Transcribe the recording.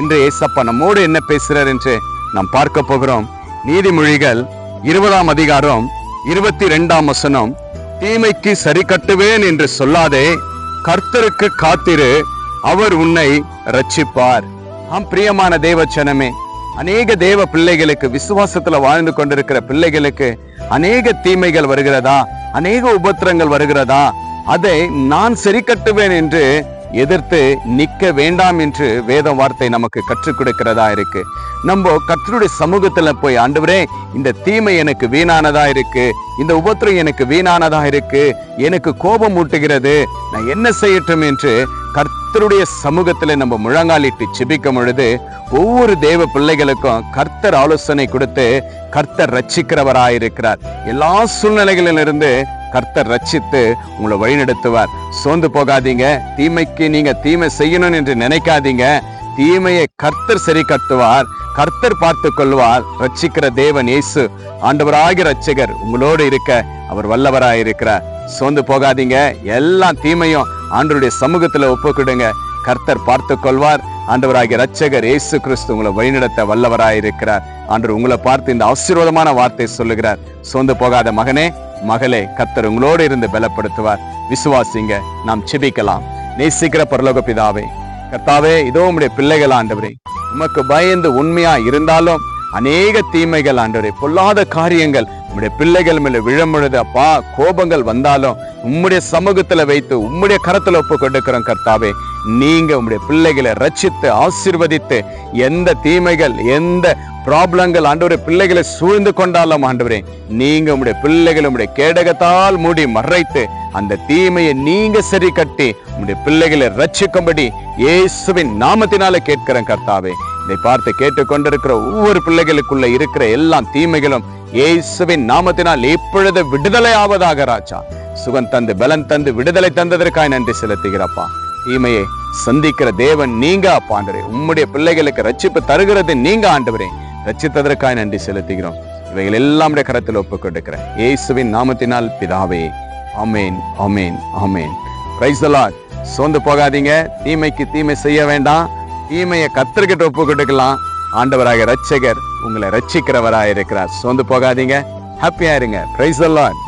இன்று ஏசப்பா நம்மோடு என்ன பேசுறார் என்று நாம் பார்க்க போகிறோம். நீதிமொழிகள் இருபதாம் அதிகாரம் இருபத்தி ரெண்டாம் வசனம். தீமைக்கு சரி கட்டுவேன் என்று சொல்லாதே கர்த்தருக்கு காத்திரு அவர் உன்னை ரட்சிப்பார் ஆம் பிரியமான தேவச்சனமே அநேக தேவ பிள்ளைகளுக்கு விசுவாசத்துல வாழ்ந்து கொண்டிருக்கிற பிள்ளைகளுக்கு அநேக தீமைகள் வருகிறதா? அநேக உபத்திரங்கள் வருகிறதா? அதை நான் சரி கட்டுவேன் என்று எதிர்த்து நிக்க வேண்டாம் என்று வேத வார்த்தை நமக்கு கற்றுக் கொடுக்கிறதா இருக்கு. நம்ம கர்த்தருடைய சமூகத்துல போய் ஆண்டவரே இந்த தீமை எனக்கு வீணானதா இருக்கு. இந்த உபத்திரம் எனக்கு வீணானதா இருக்கு. எனக்கு கோபம் ஊட்டுகிறது நான் என்ன செய்யட்டும்? என்று கர்த்தருடைய சமூகத்துல நம்ம முழங்காலிட்டு சிபிக்கும் பொழுது ஒவ்வொரு தேவ பிள்ளைகளுக்கும் கர்த்தர் ஆலோசனை கொடுத்து கர்த்தர் ரட்சிக்கிறவராயிருக்கிறார். எல்லா சூழ்நிலைகளிலிருந்து கர்த்தர் ரட்சித்து உங்களை வழிநடத்துவார். சோர்ந்து போகாதீங்க. தீமைக்கு நீங்க தீமை செய்யணும் என்று நினைக்காதீங்க. தீமையை கர்த்தர் சரி கட்டுவார் கர்த்தர் பார்த்து கொள்வார் ரட்சிக்கிற தேவன் இயேசு ஆண்டவராகிய ரட்சகர் உங்களோடு இருக்க அவர் வல்லவராய் இருக்கிறார். சோர்ந்து போகாதீங்க. எல்லா தீமையும் ஆண்டவருடைய சமூகத்துல ஒப்புக்கிடுங்க. கர்த்தர் பார்த்து கொள்வார் ஆண்டவராகிய ரட்சகர் இயேசு கிறிஸ்து உங்களை வழிநடத்த வல்லவராயிருக்கிறார். அன்று ஆண்டவர் உங்களை பார்த்து இந்த ஆசீர்வாதமான வார்த்தை சொல்லுகிறார். சோர்ந்து போகாத மகனே மகளே கத்தர் உங்களோடு இருந்து பலப்படுத்துவார். விசுவாசிங்க நாம் செபிக்கலாம். நேசிக்கிற பரலோக பிதாவே கர்த்தாவே இதோ உம்முடைய பிள்ளைகள் ஆண்டவரே உமக்கு பயந்து உண்மையா இருந்தாலும் அநேக தீமைகள் ஆண்டவரே பொல்லாத காரியங்கள் உம்முடைய பிள்ளைகள் மேல விழமுழுது அப்பா கோபங்கள் வந்தாலும் உம்முடைய சமூகத்துல வைத்து உம்முடைய கரத்துல ஒப்பு கொடுக்கிறோம் கர்த்தாவே. நீங்க உங்களுடைய பிள்ளைகளை ரச்சித்து ஆசிர்வதித்து எந்த தீமைகள் எந்த ப்ராப்ளங்கள் ஆண்டவரே பிள்ளைகளை சூழ்ந்து கொண்டாலும் ஆண்டவரே நீங்க உங்களுடைய பிள்ளைகளை உம்முடைய கேடகத்தால் மூடி மறைத்து அந்த தீமையை நீங்க சரி கட்டி உங்களுடைய பிள்ளைகளை ரட்சிக்கும்படி இயேசுவின் நாமத்தினால கேட்கிறேன் கர்த்தாவே. இதை பார்த்து கேட்டுக்கொண்டிருக்கிற ஒவ்வொரு பிள்ளைகளுக்குள்ள இருக்கிற எல்லா தீமைகளும் இயேசுவின் நாமத்தினால் இப்பொழுது விடுதலை ஆவதாக ராஜா. சுகம் தந்து பலன் தந்து விடுதலை தந்ததற்காய் நன்றி செலுத்துகிறப்பா. தீமையை சந்திக்கிற தேவன் நீங்க அப்பா ஆண்டவரே. உம்முடைய பிள்ளைகளுக்கு ரட்சிப்பு தருகிறது நீங்க ஆண்டவரே. ரட்சித்ததற்காக நன்றி செலுத்துகிறோம். இவைகள் எல்லாமுடைய கரத்தில் ஒப்புக் கொடுக்கிறேன் இயேசுவின் நாமத்தினால் பிதாவே. அமேன் அமேன் அமேன் பிரைஸ் சோர்ந்து போகாதீங்க. தீமைக்கு தீமை செய்ய வேண்டாம். தீமையை கத்தர்கிட்ட ஒப்பு கொடுக்கலாம் ஆண்டவராக ரட்சகர் உங்களை ரட்சிக்கிறவராக இருக்கிறார் சோர்ந்து போகாதீங்க. ஹாப்பியா இருங்க பிரைஸ் லார்ட்